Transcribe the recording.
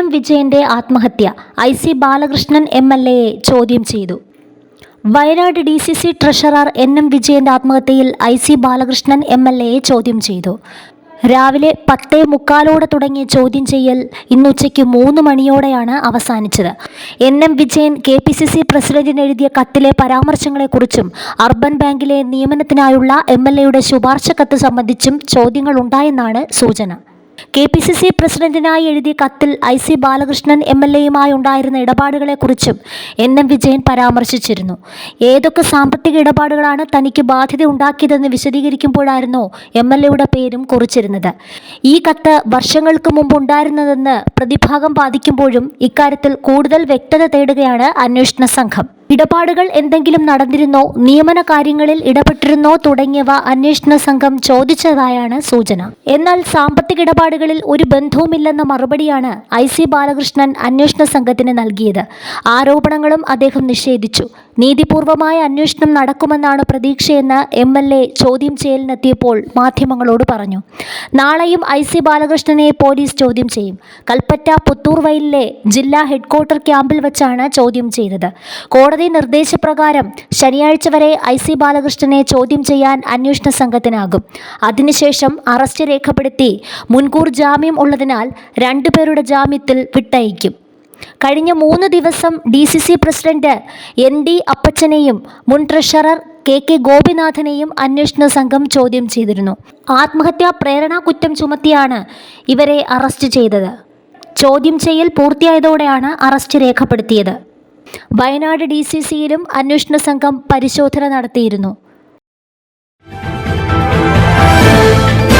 M വിജയന്റെ ആത്മഹത്യ. I C Balakrishnan M L എയെ ചോദ്യം ചെയ്തു. Wayanad D C C treasurer N M വിജയന്റെ ആത്മഹത്യയിൽ I C Balakrishnan M L എയെ ചോദ്യം ചെയ്തു. രാവിലെ പത്തേ മുക്കാലോടെ തുടങ്ങിയ ചോദ്യം ചെയ്യൽ ഇന്ന് ഉച്ചയ്ക്ക് മൂന്ന് മണിയോടെയാണ് അവസാനിച്ചത്. N M Vijayan K P C C പ്രസിഡന്റിന് എഴുതിയ കത്തിലെ പരാമർശങ്ങളെക്കുറിച്ചും അർബൻ ബാങ്കിലെ നിയമനത്തിനായുള്ള എം എൽ എയുടെ ശുപാർശ കത്ത് സംബന്ധിച്ചും ചോദ്യങ്ങളുണ്ടായെന്നാണ് സൂചന. കെ പി സി സി പ്രസിഡന്റിനായി എഴുതിയ കത്തിൽ I C Balakrishnan M L എയുമായി ഉണ്ടായിരുന്ന ഇടപാടുകളെക്കുറിച്ചും എൻ എം വിജയൻ പരാമർശിച്ചിരുന്നു. ഏതൊക്കെ സാമ്പത്തിക ഇടപാടുകളാണ് തനിക്ക് ബാധ്യത ഉണ്ടാക്കിയതെന്ന് വിശദീകരിക്കുമ്പോഴായിരുന്നു എം എൽ എയുടെ പേരും കുറിച്ചിരുന്നത്. ഈ കത്ത് വർഷങ്ങൾക്ക് മുമ്പ് ഉണ്ടായിരുന്നതെന്ന് പ്രതിഭാഗം ബാധിക്കുമ്പോഴും ഇക്കാര്യത്തിൽ കൂടുതൽ വ്യക്തത തേടുകയാണ് അന്വേഷണ സംഘം. ഇടപാടുകൾ എന്തെങ്കിലും നടന്നിരുന്നോ? നിയമന കാര്യങ്ങളിൽ ഇടപെട്ടിരുന്നോ തുടങ്ങിയവ അന്വേഷണ സംഘം ചോദിച്ചതായാണ് സൂചന. എന്നാൽ സാമ്പത്തിക ഇടപാടുകളിൽ ഒരു ബന്ധവുമില്ലെന്ന മറുപടിയാണ് ഐ സി ബാലകൃഷ്ണൻ അന്വേഷണ സംഘത്തിന് നൽകിയത്. ആരോപണങ്ങളും അദ്ദേഹം നിഷേധിച്ചു. നീതിപൂർവമായ അന്വേഷണം നടക്കുമെന്നാണ് പ്രതീക്ഷയെന്ന് എം എൽ എ ചോദ്യം ചെയ്യലിനെത്തിയപ്പോൾ മാധ്യമങ്ങളോട് പറഞ്ഞു. നാളെയും ഐ സി ബാലകൃഷ്ണനെ പോലീസ് ചോദ്യം ചെയ്യും. കൽപ്പറ്റ പുത്തൂർ വയലിലെ ജില്ലാ ഹെഡ്ക്വാർട്ടർ ക്യാമ്പിൽ വെച്ചാണ് ചോദ്യം ചെയ്തത്. കോടതി നിർദ്ദേശപ്രകാരം ശനിയാഴ്ച വരെ ഐ സി ബാലകൃഷ്ണനെ ചോദ്യം ചെയ്യാൻ അന്വേഷണ സംഘത്തിനാകും. അതിനുശേഷം അറസ്റ്റ് രേഖപ്പെടുത്തി മുൻകൂർ ജാമ്യം ഉള്ളതിനാൽ രണ്ടുപേരുടെ ജാമ്യത്തിൽ വിട്ടയക്കും. കഴിഞ്ഞ മൂന്ന് ദിവസം D C C president N D അപ്പച്ചനെയും മുൻ ട്രഷറർ കെ കെ ഗോപിനാഥനെയും അന്വേഷണ സംഘം ചോദ്യം ചെയ്തിരുന്നു. ആത്മഹത്യാ പ്രേരണാ കുറ്റം ചുമത്തിയാണ് ഇവരെ അറസ്റ്റ് ചെയ്തത്. ചോദ്യം ചെയ്യൽ പൂർത്തിയായതോടെയാണ് അറസ്റ്റ് രേഖപ്പെടുത്തിയത്. വയനാട് ഡി സി സിയിലും അന്വേഷണ സംഘം പരിശോധന നടത്തിയിരുന്നു.